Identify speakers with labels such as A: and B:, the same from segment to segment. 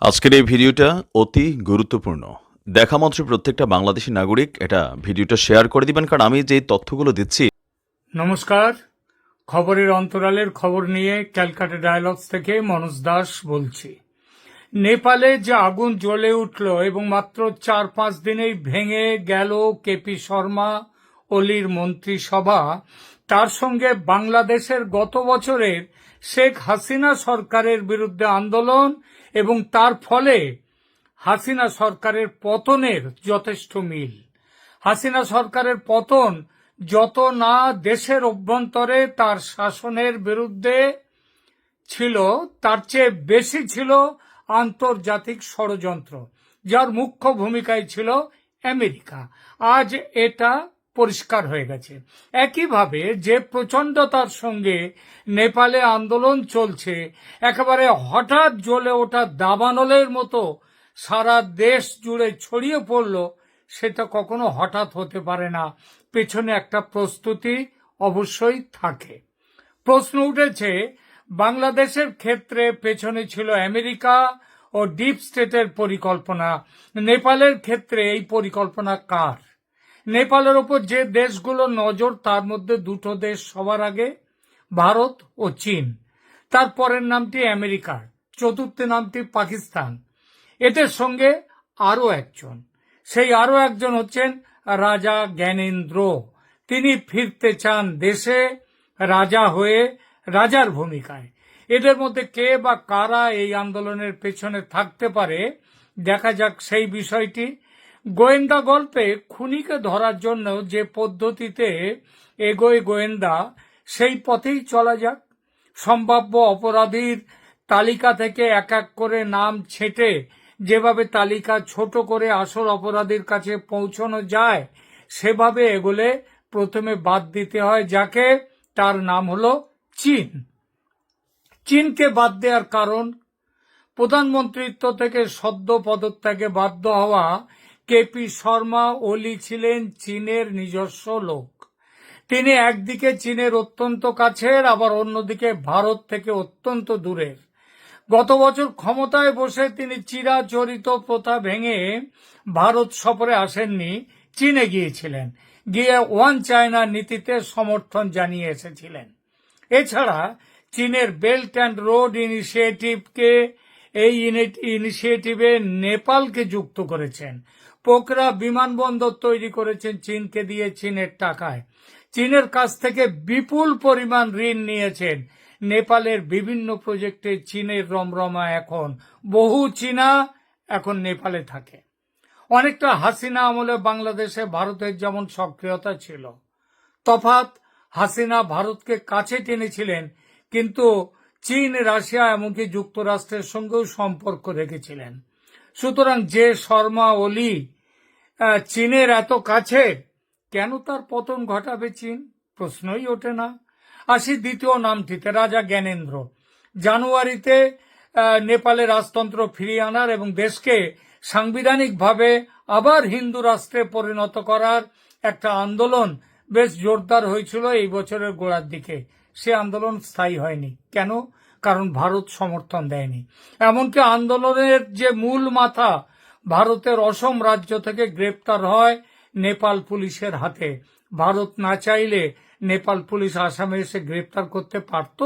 A: আজকের এই ভিডিওটা অতি গুরুত্বপূর্ণ। দেখা মাত্র প্রত্যেকটা বাংলাদেশি নাগরিক এটা ভিডিওটা শেয়ার করে দিবেন, কারণ আমি যে তথ্যগুলো দিচ্ছি
B: নমস্কার। খবরের অন্তরালের খবর নিয়ে ক্যালকাটা ডায়ালগস থেকে মনোজ দাস বলছি। নেপালে যে আগুন জ্বলে উঠল এবং মাত্র চার পাঁচ দিনেই ভেঙে গেল কেপি শর্মা, অলির মন্ত্রিসভা, তার সঙ্গে বাংলাদেশের গত বছরের শেখ হাসিনা সরকারের বিরুদ্ধে আন্দোলন এবং তার ফলে হাসিনা সরকারের পতনের যথেষ্ট মিল। হাসিনা সরকারের পতন যত না দেশের অভ্যন্তরে তার শাসনের বিরুদ্ধে ছিল, তার চেয়ে বেশি ছিল আন্তর্জাতিক ষড়যন্ত্র, যার মুখ্য ভূমিকায় ছিল আমেরিকা। আজ এটা পরিষ্কার হয়ে গেছে। একইভাবে যে প্রচণ্ডতার সঙ্গে নেপালে আন্দোলন চলছে, একেবারে হঠাৎ জ্বলে ওঠা দাবানলের মতো সারা দেশ জুড়ে ছড়িয়ে পড়ল, সেটা কখনো হঠাৎ হতে পারে না। পেছনে একটা প্রস্তুতি অবশ্যই থাকে। প্রশ্ন উঠেছে, বাংলাদেশের ক্ষেত্রে পেছনে ছিল আমেরিকা ও ডিপ স্টেটের পরিকল্পনা। নেপালের ক্ষেত্রে এই পরিকল্পনা কার? নেপালের ওপর যে দেশগুলো নজর, তার মধ্যে দুটো দেশ সবার আগে, ভারত ও চীন। তার পরের নামটি আমেরিকার চতুর্থ নামটি পাকিস্তান। এদের সঙ্গে আরও একজন। সেই আরও একজন হচ্ছেন রাজা জ্ঞানেন্দ্র। তিনি ফিরতে চান দেশে, রাজা হয়ে রাজার ভূমিকায়। এদের মধ্যে কে বা কারা এই আন্দোলনের পেছনে থাকতে পারে, দেখা যাক সেই বিষয়টি গোয়েন্দা গল্পে খুনিকে ধরার জন্য যে পদ্ধতিতে এগোয় গোয়েন্দা, সেই পথেই চলা যাক। সম্ভাব্য অপরাধীর তালিকা থেকে এক এক করে নাম ছেটে যেভাবে তালিকা ছোট করে আসল অপরাধীর কাছে পৌঁছানো যায়, সেভাবে এগোলে প্রথমে বাদ দিতে হয় যাকে, তার নাম হলো চীন। চীনকে বাদ দেওয়ার কারণ, প্রধানমন্ত্রিত্ব থেকে সদ্য পদত্যাগে বাধ্য হওয়া কেপি শর্মা ওলি ছিলেন চীনের নিজস্ব লোক। তিনি একদিকে চীনের অত্যন্ত কাছের, আবার অন্যদিকে ভারত থেকে অত্যন্ত দূরের। গত বছর ক্ষমতায় বসে তিনি চিরাচরিত প্রথা ভেঙে ভারত সফরে আসেননি, চীনে গিয়েছিলেন। গিয়ে ওয়ান চায়না নীতিতে সমর্থন জানিয়ে এসেছিলেন। এছাড়া চীনের বেল্ট অ্যান্ড রোড ইনিশিয়েটিভকে, এই ইনিশিয়েটিভে নেপালকে যুক্ত করেছেন। পোকরা বিমানবন্দর তৈরি করেছেন, চীনকে দিয়ে চীনের টাকায়। চীনের কাছ থেকে বিপুল পরিমাণ ঋণ নিয়েছেন। নেপালের বিভিন্ন প্রজেক্টে চীনের রমরমা এখন। বহু চীনা এখন নেপালে থাকে। অনেকটা হাসিনা আমলে বাংলাদেশে ভারতের যেমন সক্রিয়তা ছিল। তফাৎ, হাসিনা ভারতকে কাছে টেনেছিলেন, কিন্তু চীন, রাশিয়া এমনকি যুক্তরাষ্ট্রের সঙ্গেও সম্পর্ক রেখেছিলেন। সুতরাং যে শর্মা ওলি চীনের এত কাছে, কেন তার পতন ঘটাবে চীন? প্রশ্নই ওঠে না। আসি দ্বিতীয় নামটিতে, রাজা জ্ঞানেন্দ্র। জানুয়ারিতে নেপালে রাজতন্ত্র ফিরিয়ে আনার এবং দেশকে সাংবিধানিকভাবে আবার হিন্দু রাষ্ট্রে পরিণত করার একটা আন্দোলন বেশ জোরদার হয়েছিল এই বছরের গোড়ার দিকে। সে আন্দোলন স্থায়ী হয়নি। কেন? কারণ ভারত সমর্থন দেয়নি। এমনকি আন্দোলনের যে মূল মাথা, ভারতের অসম রাজ্য থেকে গ্রেপ্তার হয় নেপাল পুলিশের হাতে। ভারত না চাইলে নেপাল পুলিশ আসামে এসে গ্রেপ্তার করতে পারত?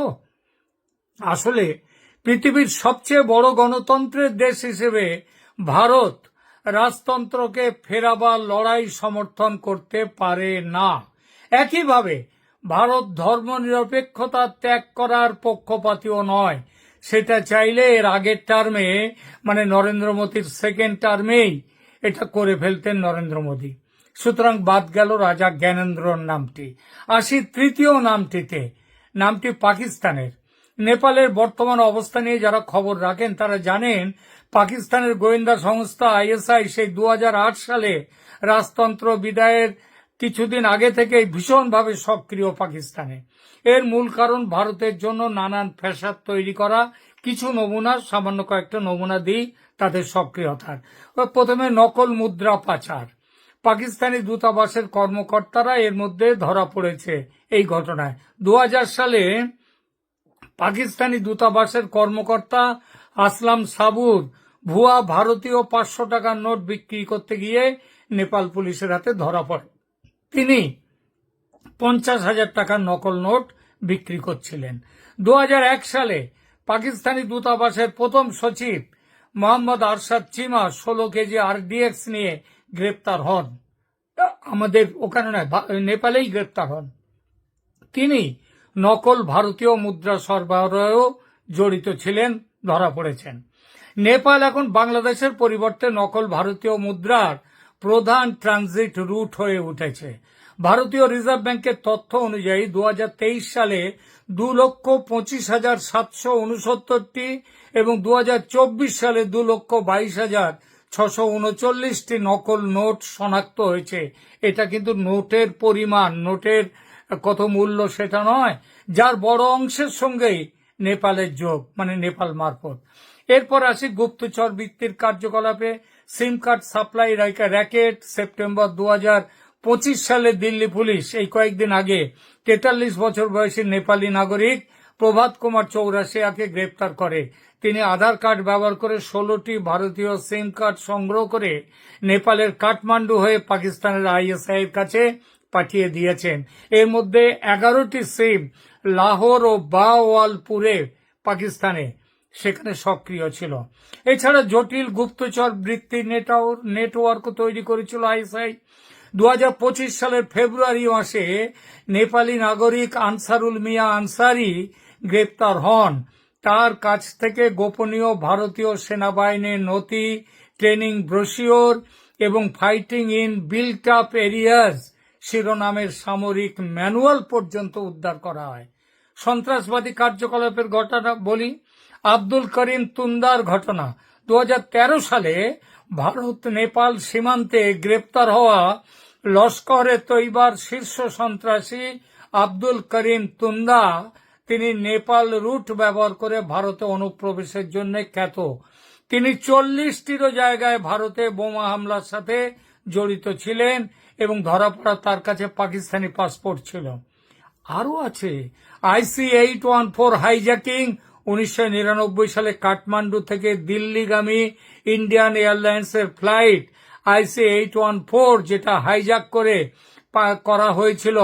B: আসলে পৃথিবীর সবচেয়ে বড় গণতন্ত্রের দেশ হিসেবে ভারত রাজতন্ত্রকে ফেরাবার লড়াই সমর্থন করতে পারে না। একইভাবে ভারত ধর্মনিরপেক্ষতা ত্যাগ করার পক্ষপাতীয় নয়। সেটা চাইলে এর আগের টার্মে মানে নরেন্দ্র মোদীর সেকেন্ড টার্মেই এটা করে ফেলতেন নরেন্দ্র মোদী। সুতরাং বাদ গেল রাজা জ্ঞানেন্দ্রর নামটি। আসি তৃতীয় নামটিতে। নামটি পাকিস্তানের। নেপালের বর্তমান অবস্থা নিয়ে যারা খবর রাখেন, তারা জানেন পাকিস্তানের গোয়েন্দা সংস্থা আইএসআই সেই দু হাজার আট সালে রাজতন্ত্র বিদায়ের কিছুদিন আগে থেকেই ভীষণভাবে সক্রিয় পাকিস্তানে। এর মূল কারণ ভারতের জন্য নানান ফ্যাসাদ তৈরি করা, কিছু নমুনা, সামান্য কয়েকটা নমুনা দিই তাদের সক্রিয়তার। প্রথমে নকল মুদ্রা পাচার। পাকিস্তানি দূতাবাসের কর্মকর্তারা এর মধ্যে ধরা পড়েছে এই ঘটনায়। দু হাজার সালে পাকিস্তানি দূতাবাসের কর্মকর্তা আসলাম সাবুর ভুয়া ভারতীয় পাঁচশো টাকার নোট বিক্রি করতে গিয়ে নেপাল পুলিশের হাতে ধরা পড়ে। তিনি পঞ্চাশ হাজার টাকার নকল নোট বিক্রি করছিলেন। দু হাজার এক সালে পাকিস্তানি দূতাবাসের প্রথম সচিব মোহাম্মদ আরশাদ চিমা ষোলো কেজি আরডিএক্স নিয়ে গ্রেপ্তার হন। আমাদের ওখানে নয় নেপালেই গ্রেপ্তার হন। তিনি নকল ভারতীয় মুদ্রা সরবরাহেও জড়িত ছিলেন, ধরা পড়েছেন। নেপাল এখন বাংলাদেশের পরিবর্তে নকল ভারতীয় মুদ্রার প্রধান ট্রানজিট রুট হয়ে উঠেছে। ভারতীয় রিজার্ভ ব্যাংকের তথ্য অনুযায়ী দু হাজার তেইশ সালে দু লক্ষ পঁচিশ হাজার সাতশো উনসত্তরটি এবং দু হাজার চব্বিশ সালে দু লক্ষ বাইশ হাজার ছশো উনচল্লিশটি নকল নোট শনাক্ত হয়েছে। এটা কিন্তু নোটের পরিমাণ, নোটের কত মূল্য সেটা নয়, যার বড় অংশের সঙ্গেই নেপালের যোগ মানে নেপাল মারফত। এরপর আসি গুপ্তচর বৃত্তির কার্যকলাপে। সিম কার্ড সাপ্লাই রাইকা র্যাকেট। সেপ্টেম্বর দু পঁচিশ সালে দিল্লি পুলিশ এই কয়েকদিন আগে তেতাল্লিশ বছর বয়সী নেপালি নাগরিক প্রভাত কুমার চৌরাশিয়াকে গ্রেপ্তার করে। তিনি আধার কার্ড ব্যবহার করে ষোলোটি ভারতীয় সিম কার্ড সংগ্রহ করে নেপালের কাঠমান্ডু হয়ে পাকিস্তানের আইএসআই এর কাছে পাঠিয়ে দিয়েছেন। এর মধ্যে এগারোটি সিম লাহোর ও বাওয়ালপুরে পাকিস্তানে। সেখানে সক্রিয় ছিল। এছাড়া জটিল গুপ্তচর বৃত্তি নেটওয়ার্ক তৈরি করেছিল আইএসআই। দু হাজার পঁচিশ সালের ফেব্রুয়ারি মাসে নেপালি নাগরিক আনসারুল মিয়া আনসারি গ্রেপ্তার হন। তার কাছ থেকে গোপনীয় ভারতীয় সেনাবাহিনীর নথি, ট্রেনিং ব্রোশিওর এবং fighting in built up areas শিরোনামের সামরিক ম্যানুয়াল পর্যন্ত উদ্ধার করা হয়। সন্ত্রাসবাদী কার্যকলাপের ঘটনা বলি। আব্দুল করিম তুন্দার ঘটনা। দু হাজার তেরো সালে ভারত, নেপাল সীমান্তে গ্রেপ্তার হওয়া লস্করে তৈবার শীর্ষ সন্ত্রাসী আব্দুল করিম তুন্দা তিনি নেপাল রুট ব্যবহার করে ভারতে অনুপ্রবেশের জন্য খ্যাত। তিনি চল্লিশটিরও জায়গায় ভারতে বোমা হামলার সাথে জড়িত ছিলেন এবং ধরা পড়া তার কাছে পাকিস্তানি পাসপোর্ট ছিল। আরও আছে, IC eight one four hijacking উনিশশো নিরানব্বই সালে কাঠমান্ডু থেকে দিল্লিগামী ইন্ডিয়ান এয়ারলাইন্সের flight IC eight one four, যেটা হাইজ্যাক করে করা হয়েছিল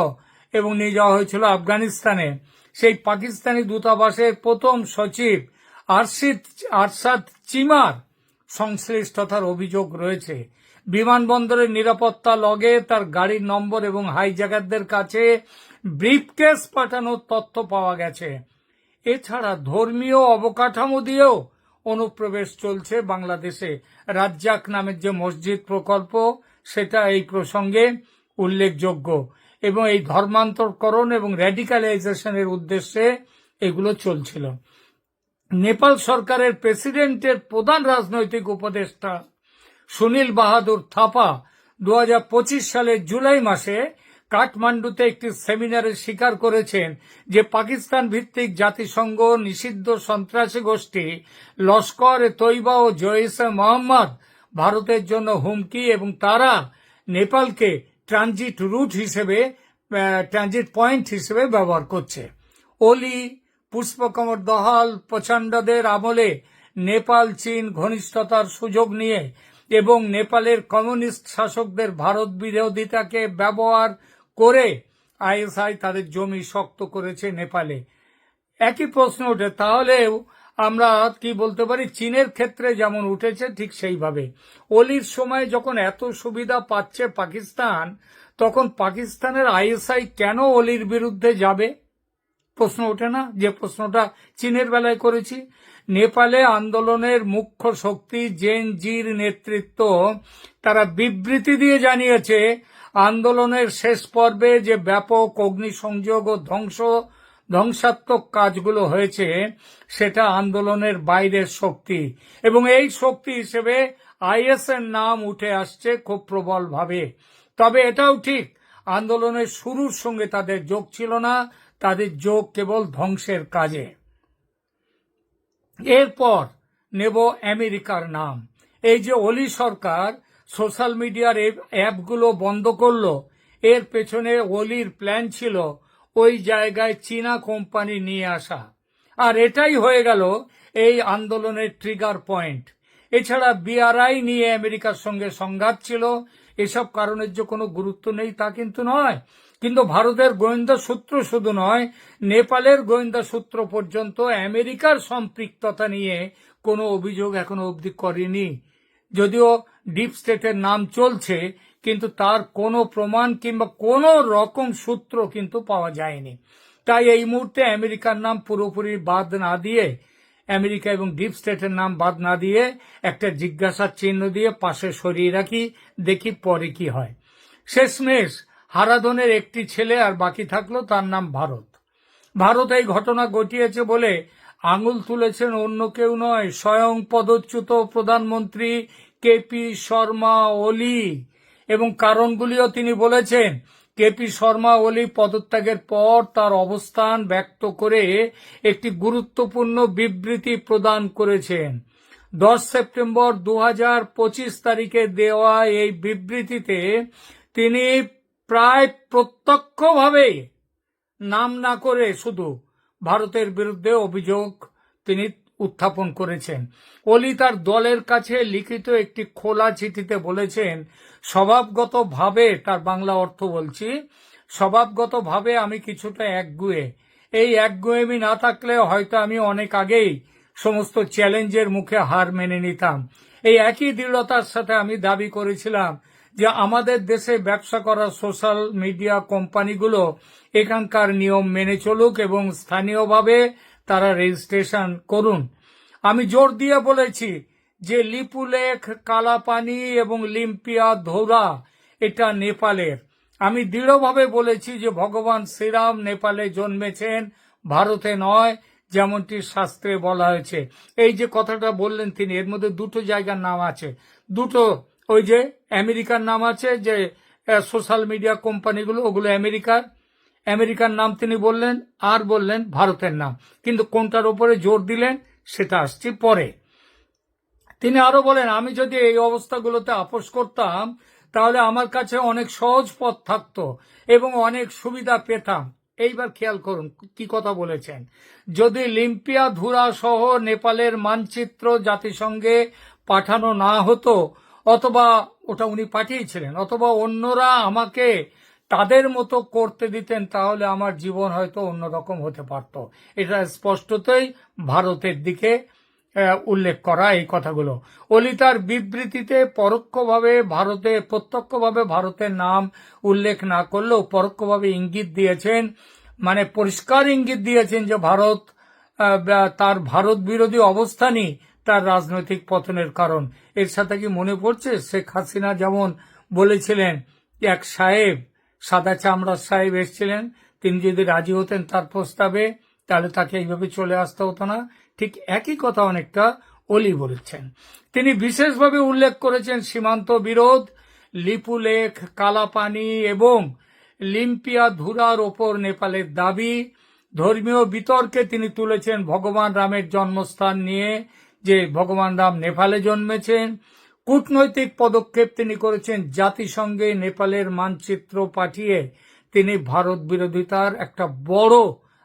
B: এবং নিয়ে যাওয়া হয়েছিল আফগানিস্তানে। সেই পাকিস্তানি দূতাবাসের প্রথম সচিব আরশিদ, আরশাদ চিমার সংশ্লিষ্টতার অভিযোগ রয়েছে। বিমানবন্দরের নিরাপত্তা লগে তার গাড়ির নম্বর এবং হাইজ্যাকারদের কাছে ব্রিফকেস পাঠানোর তথ্য পাওয়া গেছে। এছাড়া ধর্মীয় অবকাঠামো দিয়েও অনুপ্রবেশ চলছে বাংলাদেশে। রাজ্জাক নামের যে মসজিদ প্রকল্প, সেটা এই প্রসঙ্গে উল্লেখযোগ্য। এবং এই ধর্মান্তরকরণ এবং র্যাডিক্যালাইজেশনের উদ্দেশ্যে এগুলো চলছিল। নেপাল সরকারের প্রেসিডেন্টের প্রধান রাজনৈতিক উপদেষ্টা সুনীল বাহাদুর থাপা দু হাজার পঁচিশ সালের জুলাই মাসে কাঠমান্ডুতে একটি সেমিনারে স্বীকার করেছেন যে পাকিস্তান ভিত্তিক জাতিসংঘ নিষিদ্ধ সন্ত্রাসী গোষ্ঠী লস্কর তৈবা ও জয়েসে মোহাম্মদ ভারতের জন্য হুমকি এবং তারা নেপালকে ট্রানজিট রুট হিসেবে ট্রানজিট পয়েন্ট হিসেবে ব্যবহার করছে। ওলি পুষ্পকমর দহাল, প্রচণ্ডদের আমলে নেপাল, চীন ঘনিষ্ঠতার সুযোগ নিয়ে এবং নেপালের কমিউনিস্ট শাসকদের ভারত বিরোধিতাকে ব্যবহার করে আইএসআই তাদের জমি শক্ত করেছে নেপালে। একই প্রশ্ন ওঠে, তাহলেও আমরা কি বলতে পারি, চীনের ক্ষেত্রে যেমন উঠেছে ঠিক সেইভাবে। অলির সময় যখন এত সুবিধা পাচ্ছে পাকিস্তান, তখন পাকিস্তানের আইএসআই কেন অলির বিরুদ্ধে যাবে? প্রশ্ন ওঠে না? যে প্রশ্নটা চীনের বেলায় করেছি। নেপালে আন্দোলনের মুখ্য শক্তি জেন জির নেতৃত্ব তারা বিবৃতি দিয়ে জানিয়েছে আন্দোলনের শেষ পর্বে যে ব্যাপক অগ্নিসংযোগ ও ধ্বংস, ধ্বংসাত্মক কাজগুলো হয়েছে, সেটা আন্দোলনের বাইরের শক্তি। এবং এই শক্তি হিসেবে আইএস এর নাম উঠে আসছে খুব প্রবলভাবে। তবে এটাও ঠিক, আন্দোলনের শুরুর সঙ্গে তাদের যোগ ছিল না, তাদের যোগ কেবল ধ্বংসের কাজে। এরপর নেব আমেরিকার নাম। এই যে অলি সরকার সোশ্যাল মিডিয়ার অ্যাপগুলো বন্ধ করল। এর পেছনে ওলির প্ল্যান ছিল ওই জায়গায় চীনা কোম্পানি নিয়ে আসা। আর এটাই হয়ে গেল এই আন্দোলনের ট্রিগার পয়েন্ট এছাড়া বিআরআই নিয়ে আমেরিকার সঙ্গে সংঘাত ছিল। এসব কারণের যে কোনো গুরুত্ব নেই তা কিন্তু নয়। কিন্তু ভারতের গোয়েন্দা সূত্র শুধু নয়, নেপালের গোয়েন্দা সূত্র পর্যন্ত আমেরিকার সম্পৃক্ততা নিয়ে কোনো অভিযোগ এখনও অবধি করেনি। যদিও ডিপ স্টেটের নাম চলছে, কিন্তু তার কোনো প্রমাণ কিংবা কোনো রকম সূত্র কিন্তু পাওয়া যায়নি। তাই এই মুহূর্তে আমেরিকার নাম পুরোপুরি বাদ না দিয়ে, আমেরিকা এবং ডিপ স্টেটের নাম বাদ না দিয়ে একটা জিজ্ঞাসার চিহ্ন দিয়ে পাশে সরিয়ে রাখি, দেখি পরে কি হয়। শেষমেশ, হারাধনের একটি ছেলে আর বাকি থাকল তার নাম ভারত। ভারত এই ঘটনা ঘটিয়েছে বলে আঙুল তুলেছেন অন্য কেউ নয়, স্বয়ং পদচ্যুত প্রধানমন্ত্রী কেপি শর্মা ওলি। এবং কারণগুলিও তিনি বলেছেন, কেপি শর্মা ওলি পদত্যাগের পর তার অবস্থান ব্যক্ত করে একটি গুরুত্বপূর্ণ বিবৃতি প্রদান করেছেন। দশ সেপ্টেম্বর দু হাজার পঁচিশ তারিখে দেওয়া এই বিবৃতিতে তিনি প্রায় প্রত্যক্ষভাবে নাম না করে শুধু ভারতের বিরুদ্ধে অভিযোগ তিনি উত্থাপন করেছেন। অলি তার দলের কাছে লিখিত একটি খোলা চিঠিতে বলেছেন, স্বভাবগতভাবে তার বাংলা অর্থ বলছি, স্বভাবগতভাবে আমি কিছুটা একগুয়ে। এই একগুয়েমি না থাকলে হয়তো আমি অনেক আগেই সমস্ত চ্যালেঞ্জের মুখে হার মেনে নিতাম। এই একই দৃঢ়তার সাথে আমি দাবি করেছিলাম যে আমাদের দেশে ব্যবসা করা সোশ্যাল মিডিয়া কোম্পানিগুলো এখানকার নিয়ম মেনে চলুক এবং স্থানীয়ভাবে তারা রেজিস্ট্রেশন করুন। আমি জোর দিয়ে বলেছি যে লিপুলেখ কালাপানি এবং লিম্পিয়া ধৌরা এটা নেপালের। আমি দৃঢ়ভাবে বলেছি যে ভগবান শ্রীরাম নেপালে জন্মেছেন, ভারতে নয়, যেমনটি শাস্ত্রে বলা হয়েছে। এই যে কথাটা বললেন তিনি, এর মধ্যে দুটো জায়গার নাম আছে। দুটো ওই যে আমেরিকার নাম আছে যে সোশ্যাল মিডিয়া কোম্পানিগুলো, ওগুলো আমেরিকার। আমেরিকার নাম তিনি বললেন, আর বললেন ভারতের নাম। কিন্তু কোনটার উপরে জোর দিলেন, সেটা আসছি পরে। তিনি আরও বলেন, আমি যদি এই অবস্থাগুলোতে আপোষ করতাম, তাহলে আমার কাছে অনেক সহজ পথ থাকতো এবং অনেক সুবিধা পেতাম। এইবার খেয়াল করুন, কি কথা বলেছেন। যদি লিম্পিয়া ধুরা সহ নেপালের মানচিত্র জাতিসংঘে পাঠানো না হতো অথবা ওটা উনি পাঠিয়েছিলেন, অথবা অন্যরা আমাকে তাদের মতো করতে দিতেন, তাহলে আমার জীবন হয়তো অন্যরকম হতে পারত। এটা স্পষ্টতই ভারতের দিকে উল্লেখ করা এই কথাগুলো। অলি তার বিবৃতিতে পরোক্ষভাবে ভারতে, প্রত্যক্ষভাবে ভারতের নাম উল্লেখ না করলেও পরোক্ষভাবে ইঙ্গিত দিয়েছেন মানে পরিষ্কার ইঙ্গিত দিয়েছেন যে ভারত তার ভারত বিরোধী অবস্থানই তার রাজনৈতিক পতনের কারণ। সাথে কি মনে পড়ছে? শেখ হাসিনা যেমন বলেছিলেন, এক সাহেব, সাদা চামড়ার সাহেব এসেছিলেন, তিনি যদি রাজি হতেন তার প্রস্তাবে, তাহলে তাকে এইভাবে চলে আসতে হতো না। ঠিক একই কথা অনেকটা অলি বলেছেন। তিনি বিশেষভাবে উল্লেখ করেছেন সীমান্ত বিরোধ লিপুলেখ কালাপানি এবং লিম্পিয়া ধুরার ওপর নেপালের দাবি। ধর্মীয় বিতর্কে তিনি তুলেছেন ভগবান রামের জন্মস্থান নিয়ে। যে ভগবান রাম নেপালে জন্মেছেন, কূটনৈতিক পদক্ষেপ তিনি করেছেন, জাতিসংঘে নেপালের মানচিত্র পাঠিয়ে তিনি ভারত বিরোধিতার একটা বড়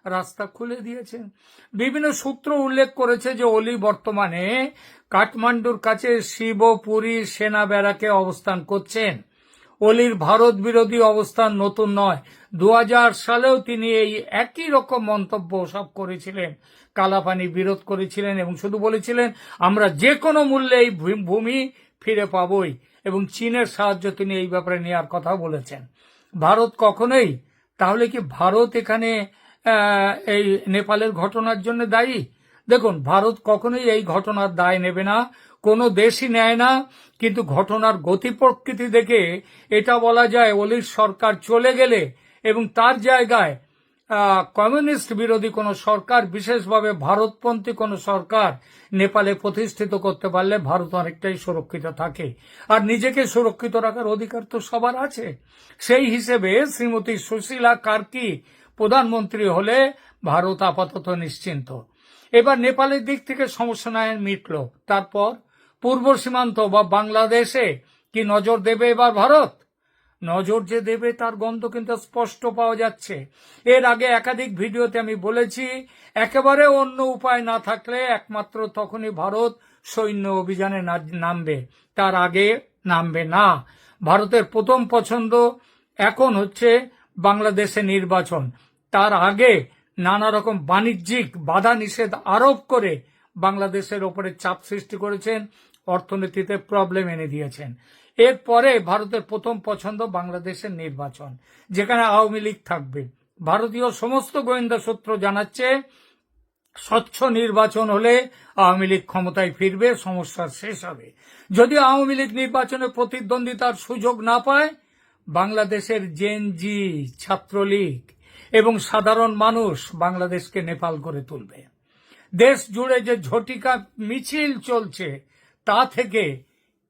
B: রাস্তা খুলে দিয়েছেন। বিভিন্ন সূত্র উল্লেখ করেছে যে অলি বর্তমানে কাঠমান্ডুর কাছে শিবপুরী সেনা ব্যারাকে অবস্থান করছেন। অলির ভারত বিরোধী অবস্থান নতুন নয়। দু সালেও তিনি এই একই রকম মন্তব্য সব করেছিলেন। কালাপানি বিরোধ করেছিলেন এবং শুধু বলেছিলেন, আমরা যে কোনো মূল্যে এই ভূমি ফিরে পাবই। এবং চীনের সাহায্য তিনি এই ব্যাপারে নেওয়ার কথা বলেছেন। ভারত কখনোই, তাহলে কি ভারত এখানে এই নেপালের ঘটনার জন্য দায়ী? দেখুন, ভারত কখনোই এই ঘটনার দায় নেবে না। কোনো দেশই নেয় না, কিন্তু ঘটনার গতি প্রকৃতি দেখে এটা বলা যায় অলির সরকার চলে গেলে এবং তার জায়গায় কমিউনিস্ট বিরোধী কোনো সরকার, বিশেষভাবে ভারতপন্থী কোনো সরকার নেপালে প্রতিষ্ঠিত করতে পারলে ভারত অনেকটাই সুরক্ষিত থাকে। আর নিজেকে সুরক্ষিত রাখার অধিকার তো সবার আছে। সেই হিসেবে শ্রীমতী সুশীলা কার্কি প্রধানমন্ত্রী হলে ভারত আপাতত নিশ্চিন্ত। এবার নেপালের দিক থেকে সমস্যা নয় মিটল। তারপর? পূর্ব সীমান্ত বা বাংলাদেশে কি নজর দেবে এবার ভারত? নজর যে দেবে তার গন্ধ কিন্তু স্পষ্ট পাওয়া যাচ্ছে। এর আগে একাধিক ভিডিওতে আমি বলেছি, একেবারে অন্য উপায় না থাকলে একমাত্র তখনই ভারত সৈন্য অভিযানে নামবে। তার আগে নামবে না। ভারতের প্রথম পছন্দ এখন হচ্ছে বাংলাদেশে নির্বাচন। তার আগে নানা রকম বাণিজ্যিক বাধা নিষেধ আরোপ করে বাংলাদেশের ওপরে চাপ সৃষ্টি করেছেন অর্থনীতিতে প্রবলেম এনে দিয়েছেন। এরপরে ভারতের প্রথম পছন্দ বাংলাদেশের নির্বাচন, যেখানে আওয়ামী লীগ থাকবে। ভারতীয় সমস্ত গোয়েন্দা সূত্র জানাচ্ছে, স্বচ্ছ নির্বাচন হলে আওয়ামী লীগ ক্ষমতায় ফিরবে সমস্যা শেষ হবে। যদি আওয়ামী লীগ নির্বাচনে প্রতিদ্বন্দ্বিতার সুযোগ না পায়, বাংলাদেশের জেনজি ছাত্রলীগ এবং সাধারণ মানুষ বাংলাদেশকে নেপাল করে তুলবে। দেশ জুড়ে যে ঝটিকা মিছিল চলছে তা থেকে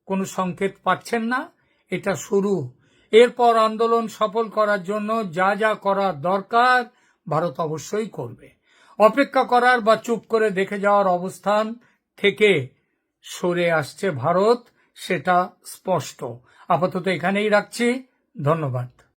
B: কোনো সংকেত পাচ্ছেন না। এটা শুরু। এরপর আন্দোলন সফল করার জন্য যা যা করা দরকার ভারত অবশ্যই করবে। অপেক্ষা করার বা চুপ করে দেখে যাওয়ার অবস্থান থেকে সরে আসছে ভারত, সেটা স্পষ্ট। আপাতত এখানেই রাখছি। ধন্যবাদ।